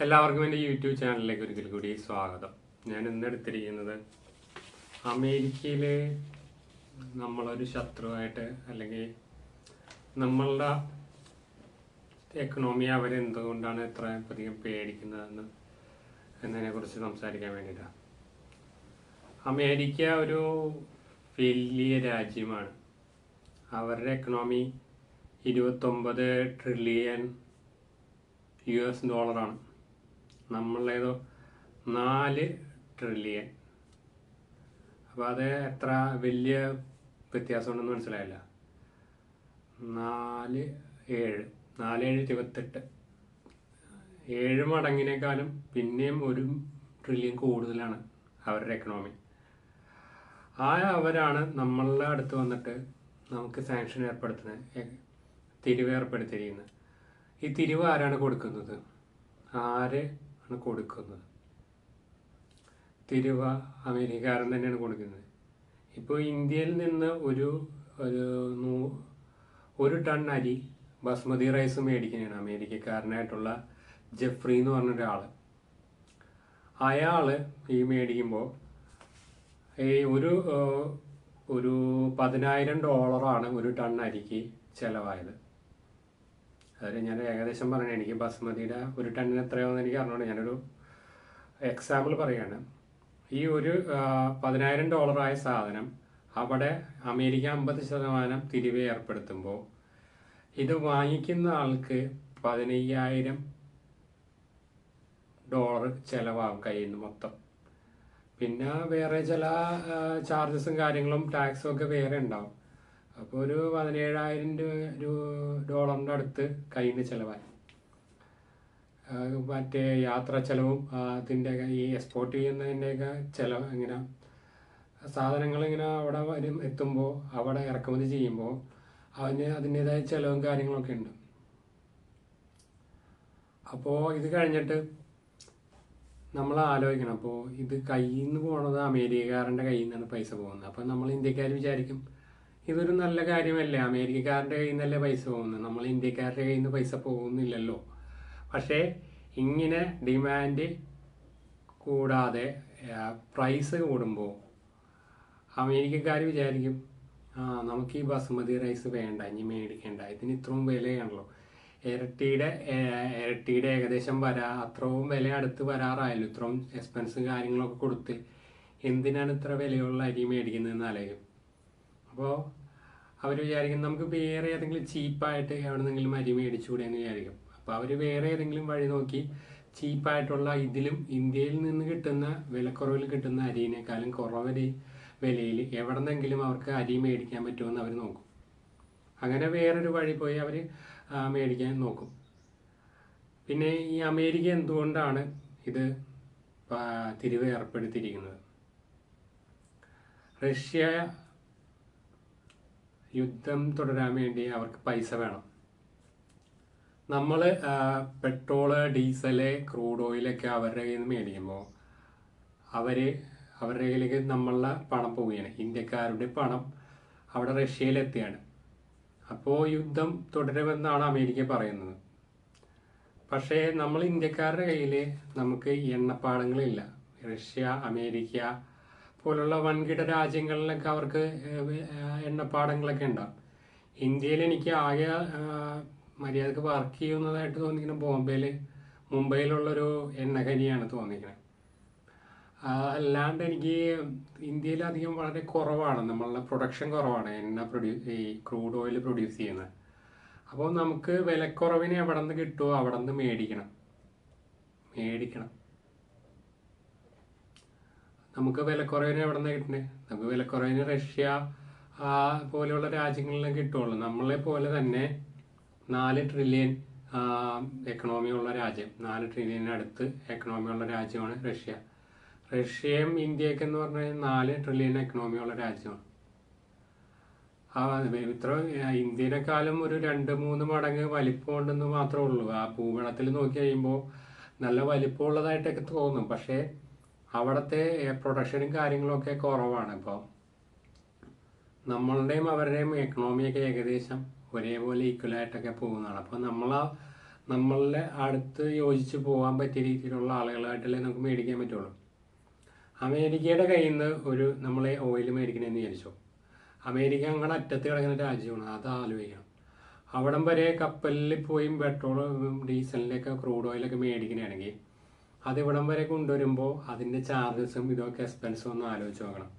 എല്ലാവർക്കും എന്റെ യൂട്യൂബ് ചാനലിലേക്ക് ഒരിക്കൽ കൂടി സ്വാഗതം. ഞാൻ ഇന്ന് എടുത്തിരിക്കുന്നത് അമേരിക്കയിലെ നമ്മളൊരു ശത്രുവായിട്ട് അല്ലെങ്കിൽ നമ്മളുടെ എക്കണോമി അവരെന്തുകൊണ്ടാണ് എത്ര അധികം പേടിക്കുന്നതെന്ന് എന്നതിനെ കുറിച്ച് സംസാരിക്കാൻ വേണ്ടിയിട്ടാണ് അമേരിക്ക ഒരു വലിയ രാജ്യമാണ്. അവരുടെ എക്കണോമി ഇരുപത്തൊമ്പത് ട്രില്യൺ യു എസ് ഡോളറാണ്. നമ്മളേതോ നാല് ട്രില്യൺ അപ്പോൾ അത് എത്ര വലിയ വ്യത്യാസമുണ്ടെന്ന് മനസ്സിലായില്ല. നാല് ഏഴ്. നാല് ഏഴ് ഇരുപത്തെട്ട്. ഏഴ് മടങ്ങിനേക്കാളും പിന്നെയും ഒരു ട്രില്യൺ കൂടുതലാണ് അവരുടെ എക്കണോമി ആ അവരാണ് നമ്മളുടെ അടുത്ത് വന്നിട്ട് നമുക്ക് സാങ്ഷൻ ഏർപ്പെടുത്തുന്നത്. തിരിവ് ഏർപ്പെടുത്തിയിരിക്കുന്നത്. ഈ തിരിവ് ആരാണ് കൊടുക്കുന്നത്? ആര് ആണ് കൊടുക്കുന്നത്. തിരുവ അമേരിക്കാരൻ തന്നെയാണ് കൊടുക്കുന്നത്. ഇപ്പോൾ ഇന്ത്യയിൽ നിന്ന് ഒരു ഒരു ഒരു ടൺ അരി ബസ്മതി റൈസ് മേടിക്കുന്നതാണ് അമേരിക്കക്കാരനായിട്ടുള്ള ജെഫ്രി എന്ന് പറഞ്ഞ ഒരാൾ അയാൾ ഈ മേടിക്കുമ്പോൾ ഈ ഒരു ഒരു പതിനായിരം ഡോളറാണ് ഒരു ടൺ അരിക്ക് ചിലവായത്. അതിൽ ഞാൻ ഏകദേശം പറഞ്ഞു എനിക്ക് ബസ്മതിയുടെ ഒരു ടണ്ണിന് എത്രയാണെന്ന് എനിക്ക് അറിഞ്ഞോണ്ട് ഞാനൊരു എക്സാമ്പിൾ പറയുകയാണ് ഈ ഒരു പതിനായിരം ഡോളറായ സാധനം അവിടെ അമേരിക്ക അമ്പത് ശതമാനം തിരിവ് ഏർപ്പെടുത്തുമ്പോൾ ഇത് വാങ്ങിക്കുന്ന ആൾക്ക് പതിനയ്യായിരം ഡോളർ ചിലവാകും കയ്യിൽ നിന്ന് മൊത്തം. പിന്നെ വേറെ ചില ചാർജസും കാര്യങ്ങളും ടാക്സും ഒക്കെ വേറെ ഉണ്ടാവും. അപ്പോൾ ഒരു പതിനേഴായിരം ഡോളറിന്റെ അടുത്ത് കയ്യിൽ ചിലവായി. മറ്റേ യാത്രാ ചെലവും അതിന്റെ ഈ എക്സ്പോർട്ട് ചെയ്യുന്നതിന്റെയൊക്കെ ചിലവ് ഇങ്ങനെ സാധനങ്ങൾ ഇങ്ങനെ അവിടെ വരും എത്തുമ്പോൾ അവിടെ ഇറക്കുമതി ചെയ്യുമ്പോൾ അതിന് അതിന്റെതായ ചിലവും കാര്യങ്ങളൊക്കെ ഉണ്ട്. അപ്പോൾ ഇത് കഴിഞ്ഞിട്ട് നമ്മൾ ആലോചിക്കണം. അപ്പോൾ ഇത് കയ്യിൽ നിന്ന് പോണത് അമേരിക്കക്കാരന്റെ കയ്യിൽ നിന്നാണ് പൈസ പോകുന്നത്. അപ്പോൾ നമ്മൾ ഇന്ത്യക്കാർ വിചാരിക്കും ഇതൊരു നല്ല കാര്യമല്ലേ? അമേരിക്കക്കാരുടെ കയ്യിൽ നിന്നല്ലേ പൈസ പോകുന്നത്? നമ്മൾ ഇന്ത്യക്കാരുടെ കയ്യിൽ നിന്ന് പൈസ പോകുന്നില്ലല്ലോ. പക്ഷേ ഇങ്ങനെ ഡിമാൻഡ് കൂടാതെ പ്രൈസ് കൂടുമ്പോൾ അമേരിക്കക്കാർ വിചാരിക്കും ആ നമുക്ക് ഈ ബസുമതി റൈസ് വേണ്ട ഇനി മേടിക്കേണ്ട. ഇതിന് ഇത്രയും വിലയാണല്ലോ. ഇരട്ടിയുടെ ഇരട്ടിയുടെ ഏകദേശം വരാ അത്രയും വില അടുത്ത് വരാറായല്ലോ. ഇത്രയും എക്സ്പെൻസും കാര്യങ്ങളൊക്കെ കൊടുത്ത് എന്തിനാണ് ഇത്ര വിലയുള്ള അരി മേടിക്കുന്നതെന്ന് ആലോചിക്കും. അപ്പോൾ അവർ വിചാരിക്കും നമുക്ക് വേറെ ഏതെങ്കിലും ചീപ്പായിട്ട് എവിടെന്നെങ്കിലും അരി മേടിച്ചുകൂടെ എന്ന് വിചാരിക്കും. അപ്പോൾ അവർ വേറെ ഏതെങ്കിലും വഴി നോക്കി ചീപ്പായിട്ടുള്ള ഇതിലും ഇന്ത്യയിൽ നിന്ന് കിട്ടുന്ന വിലക്കുറവിൽ കിട്ടുന്ന അരിയിനേക്കാളും കുറവ് വിലയിൽ എവിടെന്നെങ്കിലും അവർക്ക് അരി മേടിക്കാൻ പറ്റുമെന്ന് അവർ നോക്കും. അങ്ങനെ വേറൊരു വഴി പോയി അവർ മേടിക്കാൻ നോക്കും. പിന്നെ ഈ അമേരിക്ക എന്തുകൊണ്ടാണ് ഇത് തിരിവ് ഏർപ്പെടുത്തിയിരിക്കുന്നത്? റഷ്യ യുദ്ധം തുടരാൻ വേണ്ടി അവർക്ക് പൈസ വേണം. നമ്മൾ പെട്രോൾ ഡീസൽ ക്രൂഡ് ഓയിലൊക്കെ അവരുടെ കയ്യിൽ നിന്ന് മേടിക്കുമ്പോൾ അവർ അവരുടെ കയ്യിലേക്ക് നമ്മളുടെ പണം പോവുകയാണ്. ഇന്ത്യക്കാരുടെ പണം അവിടെ റഷ്യയിലെത്തിയാണ് അപ്പോൾ യുദ്ധം തുടരുമെന്നാണ് അമേരിക്ക പറയുന്നത്. പക്ഷേ നമ്മൾ ഇന്ത്യക്കാരുടെ കയ്യിൽ നമുക്ക് എണ്ണപ്പാടങ്ങളില്ല. റഷ്യ അമേരിക്ക പോലുള്ള വൻകിട രാജ്യങ്ങളിലൊക്കെ അവർക്ക് എണ്ണപ്പാടങ്ങളൊക്കെ ഉണ്ടാവും. ഇന്ത്യയിൽ എനിക്ക് ആകെ മര്യാദയ്ക്ക് വർക്ക് ചെയ്യുന്നതായിട്ട് തോന്നിക്കുന്നത് ബോംബെയിൽ മുംബൈയിലുള്ളൊരു എണ്ണഖനിയാണ് തോന്നിക്കുന്നത്. ആ, അല്ലാണ്ട് എനിക്ക് ഇന്ത്യയിൽ അധികം വളരെ കുറവാണ്. നമ്മളുടെ പ്രൊഡക്ഷൻ കുറവാണ്. എണ്ണ പ്രൊഡ്യൂസ് ഈ ക്രൂഡ് ഓയിൽ പ്രൊഡ്യൂസ് ചെയ്യുന്നത്. അപ്പോൾ നമുക്ക് വിലക്കുറവിന് എവിടെ നിന്ന് കിട്ടുമോ അവിടെ നിന്ന് മേടിക്കണം. മേടിക്കണം. നമുക്ക് വിലക്കുറവിന് എവിടെ നിന്ന് കിട്ടണേ? നമുക്ക് വിലക്കുറവിന് റഷ്യ പോലെയുള്ള രാജ്യങ്ങളിലും കിട്ടുള്ളൂ. നമ്മളെ പോലെ തന്നെ നാല് ട്രില്യൺ എക്കണോമി ഉള്ള രാജ്യം. നാല് ട്രില്യനടുത്ത് എക്കണോമി ഉള്ള രാജ്യമാണ് റഷ്യ. റഷ്യയും ഇന്ത്യയൊക്കെ എന്ന് പറഞ്ഞാൽ നാല് ട്രില്യൺ എക്കണോമി ഉള്ള രാജ്യമാണ്. ഇത്ര ഇന്ത്യനെക്കാളും ഒരു രണ്ട് മൂന്ന് മടങ്ങ് വലിപ്പം ഉണ്ടെന്ന് മാത്രമേ ഉള്ളൂ. ആ ഭൂപടത്തിൽ നോക്കി കഴിയുമ്പോൾ നല്ല വലിപ്പമുള്ളതായിട്ടൊക്കെ തോന്നും. പക്ഷേ അവിടുത്തെ പ്രൊഡക്ഷനും കാര്യങ്ങളൊക്കെ കുറവാണ്. ഇപ്പോൾ നമ്മളുടെയും അവരുടെയും എക്കണോമിയൊക്കെ ഏകദേശം ഒരേപോലെ ഈക്വലായിട്ടൊക്കെ പോകുന്നതാണ്. അപ്പോൾ നമ്മൾ നമ്മളുടെ അടുത്ത് യോജിച്ച് പോകാൻ പറ്റിയ രീതിയിലുള്ള ആളുകളായിട്ടല്ലേ നമുക്ക് മേടിക്കാൻ പറ്റുള്ളൂ. അമേരിക്കയുടെ കയ്യിൽ നിന്ന് ഒരു നമ്മളെ ഓയിൽ മേടിക്കണമെന്ന് വിചാരിച്ചു? അമേരിക്ക അങ്ങനെ അറ്റത്ത് കിടക്കുന്ന രാജ്യമാണ് അത് ആലോചിക്കണം. അവിടം വരെ കപ്പലിൽ പോയി പെട്രോൾ ഡീസലിന്റെയൊക്കെ ക്രൂഡ് ഓയിലൊക്കെ മേടിക്കണമെങ്കിൽ അത് ഇവിടം വരെ കൊണ്ടുവരുമ്പോൾ അതിന്റെ ചാർജസും ഇതൊക്കെ എക്സ്പെൻസും ഒന്ന് ആലോചിച്ച് നോക്കണം.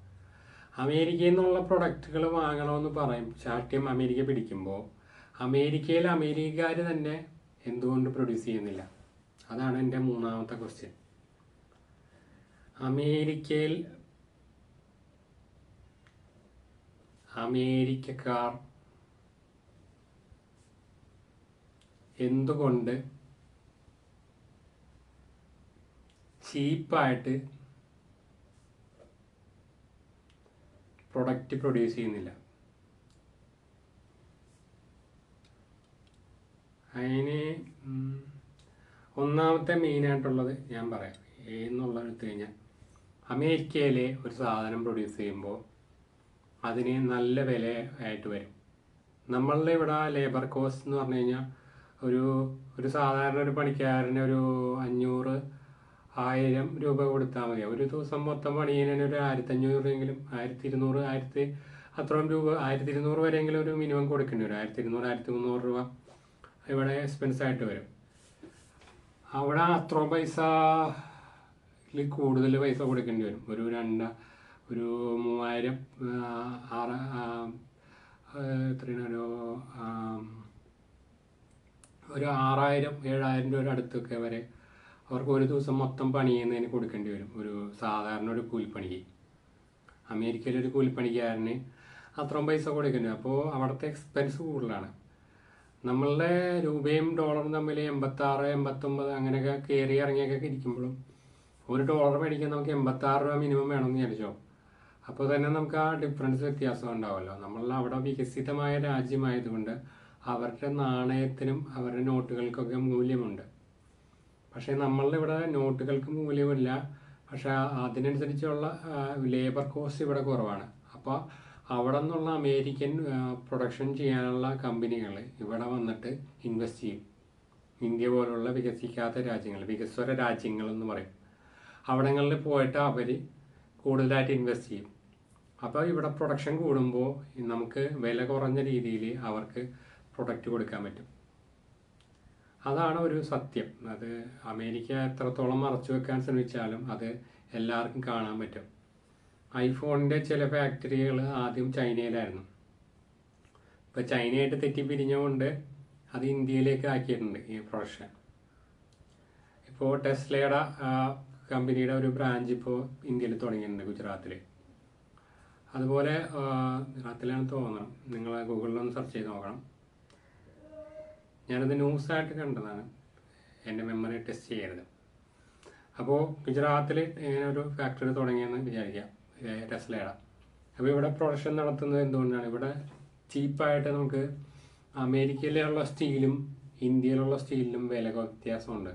അമേരിക്കയിൽ നിന്നുള്ള പ്രൊഡക്റ്റുകൾ വാങ്ങണമെന്ന് പറയും. ശാഠ്യം അമേരിക്ക പിടിക്കുമ്പോൾ അമേരിക്കയിൽ അമേരിക്കക്കാർ തന്നെ എന്തുകൊണ്ട് പ്രൊഡ്യൂസ് ചെയ്യുന്നില്ല? അതാണ് എന്റെ മൂന്നാമത്തെ ക്വസ്റ്റ്യൻ അമേരിക്കയിൽ അമേരിക്കക്കാർ എന്തുകൊണ്ട് ചീപ്പായിട്ട് പ്രൊഡക്റ്റ് പ്രൊഡ്യൂസ് ചെയ്യുന്നില്ല. അതിന് ഒന്നാമത്തെ മെയിനായിട്ടുള്ളത് ഞാൻ പറയാം. എന്നുള്ളത് എടുത്തു കഴിഞ്ഞാൽ അമേരിക്കയിലെ ഒരു സാധനം പ്രൊഡ്യൂസ് ചെയ്യുമ്പോൾ അതിന് നല്ല വില ആയിട്ട് വരും. നമ്മളുടെ ഇവിടെ ലേബർ കോസ്റ്റ് എന്ന് പറഞ്ഞു കഴിഞ്ഞാൽ ഒരു ഒരു സാധാരണ ഒരു പണിക്കാരന് ഒരു അഞ്ഞൂറ് ആയിരം രൂപ കൊടുത്താൽ മതി. ഒരു ദിവസം മൊത്തം പണി ചെയ്യുന്നതിന് ഒരു ആയിരത്തഞ്ഞൂറ് രൂപയെങ്കിലും ആയിരത്തി ഇരുന്നൂറ് ആയിരത്തി അത്രയും രൂപ ആയിരത്തി ഇരുന്നൂറ് വരെയെങ്കിലും ഒരു മിനിമം കൊടുക്കേണ്ടി വരും. ആയിരത്തി ഇരുന്നൂറ് ആയിരത്തി മുന്നൂറ് രൂപ ഇവിടെ എക്സ്പെൻസ് ആയിട്ട് വരും. അവിടെ അത്രയും പൈസ കൂടുതൽ പൈസ കൊടുക്കേണ്ടി വരും. ഒരു രണ്ട് ഒരു മൂവായിരം ആറ് എത്രയാണ്? ഒരു ഒരു ആറായിരം ഏഴായിരം രൂപയുടെ അടുത്തൊക്കെ വരെ അവർക്ക് ഒരു ദിവസം മൊത്തം ചെയ്യുന്നതിന് കൊടുക്കേണ്ടി വരും. ഒരു സാധാരണ ഒരു കൂലിപ്പണിക്ക്. അമേരിക്കയിലെ ഒരു കൂലിപ്പണിക്കാരന് അത്രയും പൈസ കൊടുക്കേണ്ടി വരും. അപ്പോൾ അവിടുത്തെ എക്സ്പെൻസ് കൂടുതലാണ്. നമ്മളുടെ രൂപയും ഡോളറും തമ്മിൽ എൺപത്താറ് എൺപത്തൊമ്പത് അങ്ങനെയൊക്കെ കയറി ഇറങ്ങിയൊക്കെ ഇരിക്കുമ്പോഴും ഒരു ഡോളർ മേടിക്കാൻ നമുക്ക് എൺപത്താറ് രൂപ മിനിമം വേണമെന്ന് വിചാരിച്ചോ? അപ്പോൾ തന്നെ നമുക്ക് ആ ഡിഫറൻസ് വ്യത്യാസം ഉണ്ടാവുമല്ലോ. നമ്മൾ അവിടെ വികസിതമായ രാജ്യമായതുകൊണ്ട് അവരുടെ നാണയത്തിനും അവരുടെ നോട്ടുകൾക്കൊക്കെ മൂല്യമുണ്ട്. പക്ഷേ നമ്മളുടെ ഇവിടെ നോട്ടുകൾക്ക് മൂല്യമില്ല. പക്ഷേ അതിനനുസരിച്ചുള്ള ലേബർ കോസ്റ്റ് ഇവിടെ കുറവാണ്. അപ്പോൾ അവിടെ നിന്നുള്ള അമേരിക്കൻ പ്രൊഡക്ഷൻ ചെയ്യാനുള്ള കമ്പനികൾ ഇവിടെ വന്നിട്ട് ഇൻവെസ്റ്റ് ചെയ്യും. ഇന്ത്യ പോലുള്ള വികസിക്കാത്ത രാജ്യങ്ങൾ വികസ്വര രാജ്യങ്ങൾ എന്ന് പറയും. അവിടങ്ങളിൽ പോയിട്ട് അവർ കൂടുതലായിട്ട് ഇൻവെസ്റ്റ് ചെയ്യും. അപ്പോൾ ഇവിടെ പ്രൊഡക്ഷൻ കൂടുമ്പോൾ നമുക്ക് വില കുറഞ്ഞ രീതിയിൽ അവർക്ക് പ്രൊഡക്റ്റ് കൊടുക്കാൻ പറ്റും. അതാണ് ഒരു സത്യം. അത് അമേരിക്ക എത്രത്തോളം മറച്ചു വെക്കാൻ ശ്രമിച്ചാലും അത് എല്ലാവർക്കും കാണാൻ പറ്റും. ഐഫോണിന്റെ ചില ഫാക്ടറികൾ ആദ്യം ചൈനയിലായിരുന്നു. ഇപ്പോൾ ചൈനയായിട്ട് തെറ്റിപ്പിരിഞ്ഞുകൊണ്ട് അത് ഇന്ത്യയിലേക്ക് ആക്കിയിട്ടുണ്ട് ഈ പ്രൊഡക്ഷൻ. ഇപ്പോൾ ടെസ്ലയുടെ കമ്പനിയുടെ ഒരു ബ്രാഞ്ച് ഇപ്പോൾ ഇന്ത്യയിൽ തുടങ്ങിയിട്ടുണ്ട് ഗുജറാത്തിൽ അതുപോലെ ഗുജറാത്തിലാണ് തോന്നണം. നിങ്ങൾ ഗൂഗിളിലൊന്ന് സെർച്ച് ചെയ്ത് നോക്കണം. ഞാനത് ന്യൂസായിട്ട് കണ്ടതാണ്. എന്റെ മെമ്മറി ടെസ്റ്റ് ചെയ്യരുത്. അപ്പോൾ ഗുജറാത്തിൽ ഇങ്ങനെ ഒരു ഫാക്ടറി തുടങ്ങിയെന്ന് വിചാരിക്കാം ടെസ്ലയുടെ. അപ്പോൾ ഇവിടെ പ്രൊഡക്ഷൻ നടത്തുന്നത് എന്തുകൊണ്ടാണ്? ഇവിടെ ചീപ്പായിട്ട് നമുക്ക് അമേരിക്കയിലുള്ള സ്റ്റീലും ഇന്ത്യയിലുള്ള സ്റ്റീലിലും വില വ്യത്യാസമുണ്ട്.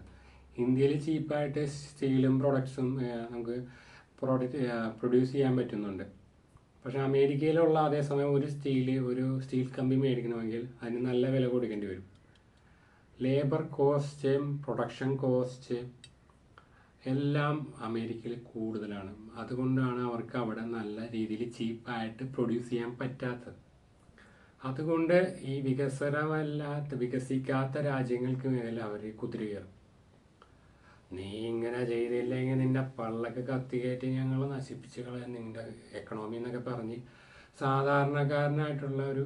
ഇന്ത്യയിൽ ചീപ്പായിട്ട് സ്റ്റീലും പ്രൊഡക്ട്സും നമുക്ക് പ്രൊഡക്റ്റ് പ്രൊഡ്യൂസ് ചെയ്യാൻ പറ്റുന്നുണ്ട്. പക്ഷേ അമേരിക്കയിലുള്ള അതേസമയം ഒരു സ്റ്റീൽ ഒരു സ്റ്റീൽ കമ്പി മേടിക്കണമെങ്കിൽ അതിന് നല്ല വില കൊടുക്കേണ്ടി വരും. ലേബർ കോസ്റ്റ് പ്രൊഡക്ഷൻ കോസ്റ്റ് എല്ലാം അമേരിക്കയിൽ കൂടുതലാണ്. അതുകൊണ്ടാണ് അവർക്ക് അവിടെ നല്ല രീതിയിൽ ചീപ്പായിട്ട് പ്രൊഡ്യൂസ് ചെയ്യാൻ പറ്റാത്തത്. അതുകൊണ്ട് ഈ വികസനമല്ലാത്ത വികസിക്കാത്ത രാജ്യങ്ങൾക്ക് മേലെ അവർ കുതിരകയറും നീ ഇങ്ങനെ ചെയ്തില്ലെങ്കിൽ നിന്റെ പള്ളൊക്കെ കത്തി കയറ്റി ഞങ്ങൾ നശിപ്പിച്ച് കളയാൻ നിന്റെ എക്കണോമി എന്നൊക്കെ പറഞ്ഞ് സാധാരണക്കാരനായിട്ടുള്ള ഒരു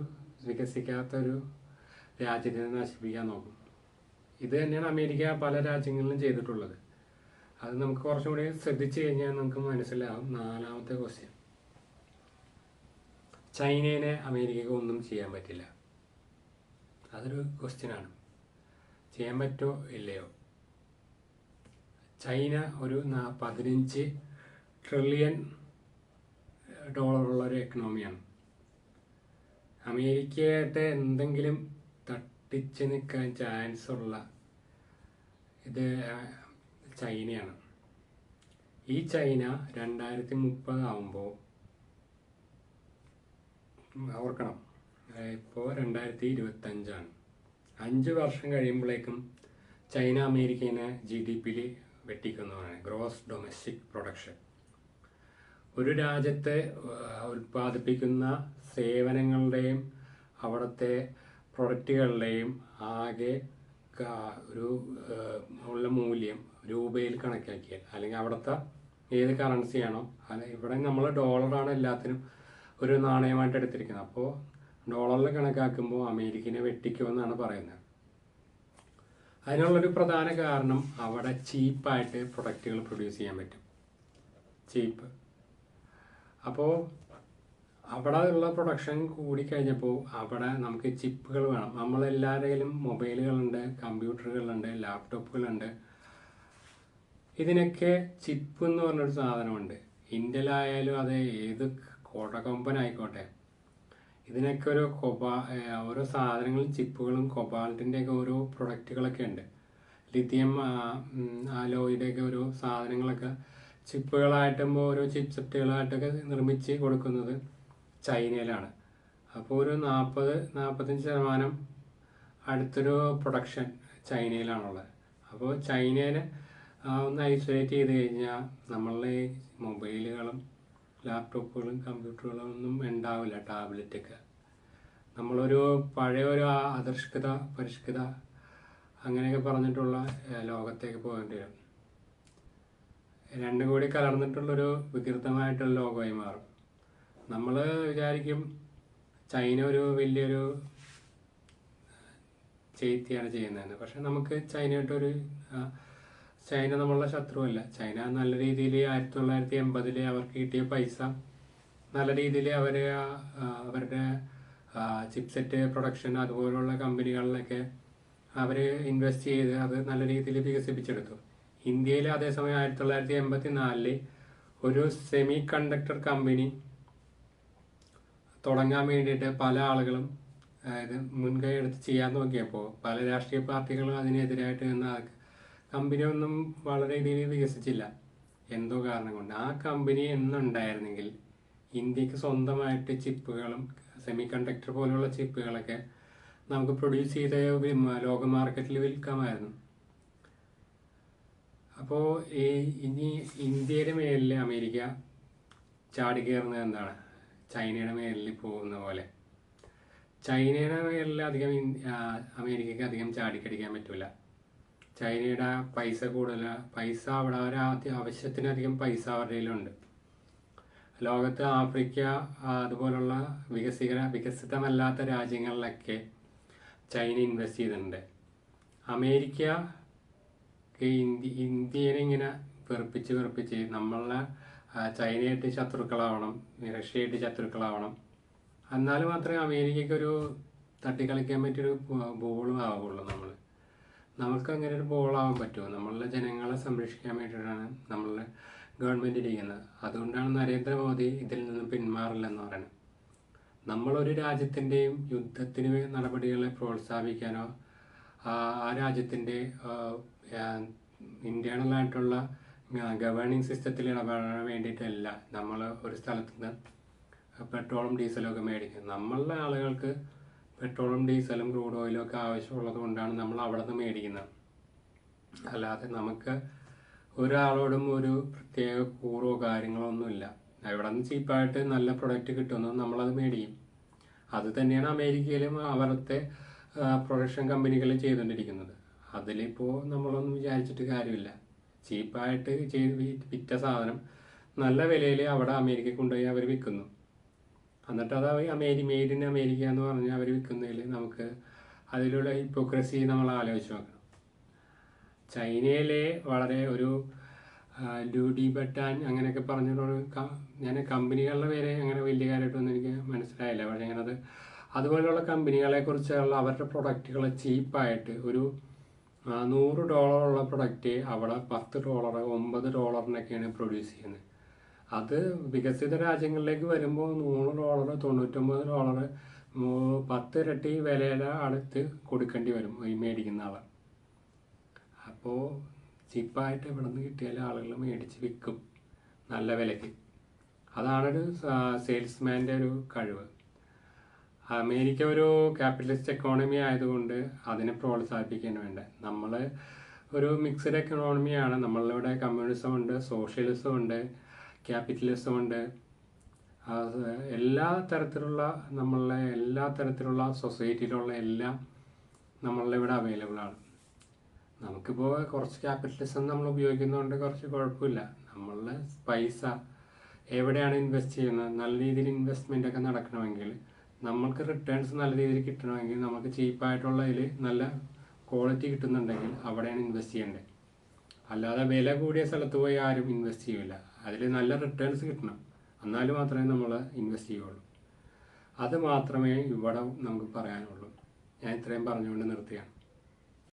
വികസിക്കാത്തൊരു രാജ്യത്തിനെ നശിപ്പിക്കാൻ നോക്കും. ഇത് തന്നെയാണ് അമേരിക്ക പല രാജ്യങ്ങളിലും ചെയ്തിട്ടുള്ളത്. അത് നമുക്ക് കുറച്ചും കൂടി ശ്രദ്ധിച്ചു കഴിഞ്ഞാൽ നമുക്ക് മനസ്സിലാവും നാലാമത്തെ ക്വസ്റ്റ്യൻ ചൈനേനെ അമേരിക്കക്ക് ഒന്നും ചെയ്യാൻ പറ്റില്ല. അതൊരു ക്വസ്റ്റ്യനാണ് ചെയ്യാൻ പറ്റോ ഇല്ലയോ? ചൈന ഒരു പതിനഞ്ച് ട്രില്യൺ ഡോളറുള്ള ഒരു എക്കണോമിയാണ് അമേരിക്കയായിട്ട് എന്തെങ്കിലും തട്ടിച്ച് നിൽക്കാൻ ചാൻസ് ഉള്ള ഇത് ചൈനയാണ്. ഈ ചൈന രണ്ടായിരത്തി മുപ്പതാവുമ്പോൾ ഓർക്കണം. ഇപ്പോൾ രണ്ടായിരത്തി ഇരുപത്തഞ്ചാണ് അഞ്ച് വർഷം കഴിയുമ്പോഴേക്കും ചൈന അമേരിക്കനെ ജി ഡി പിയിൽ വെട്ടിക്കുന്നതാണ്. Gross domestic production. ഒരു രാജ്യത്തെ ഉൽപ്പാദിപ്പിക്കുന്ന സേവനങ്ങളുടെയും അവിടുത്തെ പ്രൊഡക്റ്റുകളുടെയും ആകെ ഒരു ഉള്ള മൂല്യം രൂപയിൽ കണക്കാക്കിയാൽ അല്ലെങ്കിൽ അവിടുത്തെ ഏത് കറൻസിയാണോ അല്ല ഇവിടെ നമ്മൾ ഡോളറാണ് എല്ലാത്തിനും ഒരു നാണയമായിട്ട് എടുത്തിരിക്കുന്നത്. അപ്പോൾ ഡോളറിൽ കണക്കാക്കുമ്പോൾ അമേരിക്കനെ വെട്ടിക്കുമെന്നാണ് പറയുന്നത്. അതിനുള്ളൊരു പ്രധാന കാരണം അവിടെ ചീപ്പായിട്ട് പ്രൊഡക്റ്റുകൾ പ്രൊഡ്യൂസ് ചെയ്യാൻ പറ്റും. ചീപ്പ് അപ്പോൾ അവിടെ ഉള്ള പ്രൊഡക്ഷൻ കൂടിക്കഴിഞ്ഞപ്പോൾ അവിടെ നമുക്ക് ചിപ്പുകൾ വേണം. നമ്മളെല്ലാവരുടെയും മൊബൈലുകളുണ്ട് കമ്പ്യൂട്ടറുകളുണ്ട് ലാപ്ടോപ്പുകളുണ്ട് ഇതിനൊക്കെ ചിപ്പ് എന്ന് പറഞ്ഞൊരു സാധനമുണ്ട്. ഇന്ത്യയിലായാലും അത് ഏത് ആയിക്കോട്ടെ ഇതിനൊക്കെ ഒരു കൊബാ ഓരോ സാധനങ്ങളും ചിപ്പുകളും കൊബാൾട്ടിന്റെ ഒക്കെ ഓരോ പ്രൊഡക്റ്റുകളൊക്കെ ഉണ്ട്. ലിഥിയം ആലോയുടെ ഒക്കെ ഓരോ സാധനങ്ങളൊക്കെ ചിപ്പുകളായിട്ടുമ്പോൾ ഓരോ ചിപ്സെറ്റുകളായിട്ടൊക്കെ നിർമ്മിച്ച് കൊടുക്കുന്നത് ചൈനയിലാണ്. അപ്പോൾ ഒരു നാൽപ്പത് നാൽപ്പത്തഞ്ച് ശതമാനം അടുത്തൊരു പ്രൊഡക്ഷൻ ചൈനയിലാണുള്ളത്. അപ്പോൾ ചൈനയിൽ ഒന്ന് ഐസൊലേറ്റ് ചെയ്ത് കഴിഞ്ഞാൽ നമ്മളുടെ ഈ മൊബൈലുകളും ലാപ്ടോപ്പുകളും കമ്പ്യൂട്ടറുകളും ഒന്നും ഉണ്ടാവില്ല ടാബ്ലറ്റൊക്കെ നമ്മളൊരു പഴയ ഒരു ആ അധർഷ്കത പരിഷ്കൃത അങ്ങനെയൊക്കെ പറഞ്ഞിട്ടുള്ള ലോകത്തേക്ക് പോകേണ്ടി വരും. രണ്ടും കൂടി കലർന്നിട്ടുള്ളൊരു വികൃതമായിട്ടുള്ള ലോകമായി മാറും. നമ്മൾ വിചാരിക്കും ചൈന ഒരു വലിയൊരു ചെയ്ത്തിയാണ് ചെയ്യുന്നതെന്ന്. പക്ഷെ നമുക്ക് ചൈനയായിട്ടൊരു ചൈന നമ്മളുടെ ശത്രുവല്ല. ചൈന നല്ല രീതിയിൽ ആയിരത്തി തൊള്ളായിരത്തി എൺപതിൽ അവർക്ക് കിട്ടിയ പൈസ നല്ല രീതിയിൽ അവർ അവരുടെ ചിപ്സെറ്റ് പ്രൊഡക്ഷൻ അതുപോലുള്ള കമ്പനികളിലൊക്കെ അവർ ഇൻവെസ്റ്റ് ചെയ്ത് അത് നല്ല രീതിയിൽ വികസിപ്പിച്ചെടുത്തു. ഇന്ത്യയിൽ അതേസമയം ആയിരത്തി തൊള്ളായിരത്തി എൺപത്തി നാലിൽ ഒരു സെമി കണ്ടക്ടർ കമ്പനി തുടങ്ങാൻ വേണ്ടിയിട്ട് പല ആളുകളും അതായത് മുൻകൈ എടുത്ത് ചെയ്യാൻ നോക്കിയപ്പോൾ പല രാഷ്ട്രീയ പാർട്ടികളും അതിനെതിരായിട്ട് നിന്ന കമ്പനി ഒന്നും വളരെ രീതിയിൽ വികസിച്ചില്ല. എന്തോ കാരണം കൊണ്ട്. ആ കമ്പനി എന്നുണ്ടായിരുന്നെങ്കിൽ ഇന്ത്യയ്ക്ക് സ്വന്തമായിട്ട് ചിപ്പുകളും സെമി കണ്ടക്ടർ പോലുള്ള ചിപ്പുകളൊക്കെ നമുക്ക് പ്രൊഡ്യൂസ് ചെയ്ത ലോക മാർക്കറ്റിൽ വിൽക്കാമായിരുന്നു. അപ്പോൾ ഈ ഇനി ഇന്ത്യയുടെ മേലിൽ അമേരിക്ക ചാടി കയറുന്നത് എന്താണ്? ചൈനയുടെ മേലിൽ പോകുന്ന പോലെ. ചൈനയുടെ മേലിൽ അധികം അമേരിക്കയ്ക്ക് അധികം ചാടിക്കടിക്കാൻ പറ്റൂല. ചൈനയുടെ പൈസ കൂടുതല പൈസ അവിടെ ഒരു ആവശ്യത്തിനധികം പൈസ അവരുടെ കയ്യിലുണ്ട്. ലോകത്ത് ആഫ്രിക്ക അതുപോലുള്ള വികസിക വികസിതമല്ലാത്ത രാജ്യങ്ങളിലൊക്കെ ചൈന ഇൻവെസ്റ്റ് ചെയ്തിട്ടുണ്ട്. അമേരിക്ക ഇന്ത്യ ഇന്ത്യനെ ഇങ്ങനെ വെറുപ്പിച്ച് വെറുപ്പിച്ച് നമ്മളെ ചൈനയായിട്ട് ശത്രുക്കളാവണം റഷ്യയായിട്ട് ശത്രുക്കളാവണം. എന്നാൽ മാത്രമേ അമേരിക്കയ്ക്ക് തട്ടിക്കളിക്കാൻ പറ്റിയൊരു ബോളും ആവുള്ളൂ നമ്മൾ നമുക്ക് അങ്ങനെ ഒരു ബോളാവാൻ പറ്റുമോ? നമ്മളുടെ ജനങ്ങളെ സംരക്ഷിക്കാൻ വേണ്ടിയിട്ടാണ് നമ്മളുടെ ഗവൺമെന്റ് ഇരിക്കുന്നത്. അതുകൊണ്ടാണ് നരേന്ദ്രമോദി ഇതിൽ നിന്ന് പിന്മാറില്ലെന്ന് പറയുന്നത്. നമ്മളൊരു രാജ്യത്തിന്റെയും യുദ്ധത്തിന് നടപടികളെ പ്രോത്സാഹിപ്പിക്കാനോ ആ രാജ്യത്തിന്റെ ഇന്റേണലായിട്ടുള്ള ഗവേണിംഗ് സിസ്റ്റത്തിൽ ഇടപെടാൻ വേണ്ടിയിട്ടല്ല. നമ്മൾ ഒരു സ്ഥലത്ത് നിന്ന് പെട്രോളും ഡീസലും ഒക്കെ മേടിക്കുന്നത് നമ്മളുടെ ആളുകൾക്ക് പെട്രോളും ഡീസലും ക്രൂഡ് ഓയിലും ഒക്കെ ആവശ്യമുള്ളത് കൊണ്ടാണ് നമ്മൾ അവിടെ നിന്ന് മേടിക്കുന്നത്. അല്ലാതെ നമുക്ക് ഒരാളോടും ഒരു പ്രത്യേക കൂറോ കാര്യങ്ങളോ ഒന്നുമില്ല. എവിടെ നിന്ന് ചീപ്പായിട്ട് നല്ല പ്രൊഡക്റ്റ് കിട്ടുന്നു നമ്മളത് മേടിക്കും. അത് തന്നെയാണ് അമേരിക്കയിലും അവരുടെ പ്രൊഡക്ഷൻ കമ്പനികൾ ചെയ്തുകൊണ്ടിരിക്കുന്നത്. അതിലിപ്പോൾ നമ്മളൊന്നും വിചാരിച്ചിട്ട് കാര്യമില്ല. ചീപ്പായിട്ട് ചെയ്ത് വിറ്റ സാധനം നല്ല വിലയിൽ അവിടെ അമേരിക്കയിൽ കൊണ്ടുപോയി അവർ വിൽക്കുന്നു. എന്നിട്ട് അത് അമേരി മെയ്ഡ് ഇൻ അമേരിക്ക എന്ന് പറഞ്ഞ് അവർ വിൽക്കുന്നതിൽ നമുക്ക് അതിലുള്ള ഹിപ്പോക്രസി നമ്മൾ ആലോചിച്ച് നോക്കണം. ചൈനയിലെ വളരെ ഒരു ലൂഡി ബട്ടാൻ അങ്ങനെയൊക്കെ പറഞ്ഞിട്ടുള്ള ഞാൻ കമ്പനികളുടെ പേര് അങ്ങനെ വലിയ കാര്യമായിട്ടൊന്നും എനിക്ക് മനസ്സിലായില്ല. പക്ഷേ ഞാനത് അതുപോലെയുള്ള കമ്പനികളെ കുറിച്ചുള്ള അവരുടെ പ്രൊഡക്റ്റുകൾ ചീപ്പായിട്ട് ഒരു നൂറ് ഡോളറുള്ള പ്രൊഡക്റ്റ് അവിടെ പത്ത് ഡോളർ ഒമ്പത് ഡോളറിനൊക്കെയാണ് പ്രൊഡ്യൂസ് ചെയ്യുന്നത് അത് വികസിത രാജ്യങ്ങളിലേക്ക് വരുമ്പോൾ നൂറ് ഡോളർ തൊണ്ണൂറ്റൊമ്പത് ഡോളർ പത്ത് ഇരട്ടി വിലയുടെ അടുത്ത് കൊടുക്കേണ്ടി വരും ഈ മേടിക്കുന്ന ആൾ അപ്പോൾ ചീപ്പായിട്ട് ഇവിടെ നിന്ന് കിട്ടിയാൽ ആളുകൾ മേടിച്ച് വിൽക്കും നല്ല വിലയ്ക്ക്. അതാണൊരു സെയിൽസ്മാന്റെ ഒരു കഴിവ്. അമേരിക്ക ഒരു ക്യാപിറ്റലിസ്റ്റ് എക്കോണമി ആയതുകൊണ്ട് അതിനെ പ്രോത്സാഹിപ്പിക്കാൻ വേണ്ട നമ്മൾ ഒരു മിക്സഡ് എക്കണോമിയാണ് നമ്മളിവിടെ കമ്മ്യൂണിസം ഉണ്ട് സോഷ്യലിസം ഉണ്ട് ക്യാപിറ്റലിസം ഉണ്ട്. എല്ലാ തരത്തിലുള്ള നമ്മളുടെ എല്ലാ തരത്തിലുള്ള സൊസൈറ്റിയിലുള്ള എല്ലാം നമ്മളുടെ ഇവിടെ അവൈലബിൾ ആണ്. നമുക്കിപ്പോൾ കുറച്ച് ക്യാപിറ്റലിസം നമ്മൾ ഉപയോഗിക്കുന്നതുകൊണ്ട് കുറച്ച് കുഴപ്പമില്ല. നമ്മളുടെ പൈസ എവിടെയാണ് ഇൻവെസ്റ്റ് ചെയ്യുന്നത്? നല്ല രീതിയിൽ ഇൻവെസ്റ്റ്മെന്റ് ഒക്കെ നടക്കണമെങ്കിൽ നമ്മൾക്ക് റിട്ടേൺസ് നല്ല രീതിയിൽ കിട്ടണമെങ്കിൽ നമുക്ക് ചീപ്പായിട്ടുള്ളതിൽ നല്ല ക്വാളിറ്റി കിട്ടുന്നുണ്ടെങ്കിൽ അവിടെയാണ് ഇൻവെസ്റ്റ് ചെയ്യേണ്ടത് അല്ലാതെ വില കൂടിയ സ്ഥലത്ത് പോയി ആരും ഇൻവെസ്റ്റ് ചെയ്യില്ല അതിൽ നല്ല റിട്ടേൺസ് കിട്ടണം. എന്നാൽ മാത്രമേ നമ്മൾ ഇൻവെസ്റ്റ് ചെയ്യുള്ളൂ. അത് മാത്രമേ ഇവിടെ നമുക്ക് പറയാനുള്ളൂ. ഞാൻ ഇത്രയും പറഞ്ഞുകൊണ്ട് നിർത്തിയാണ്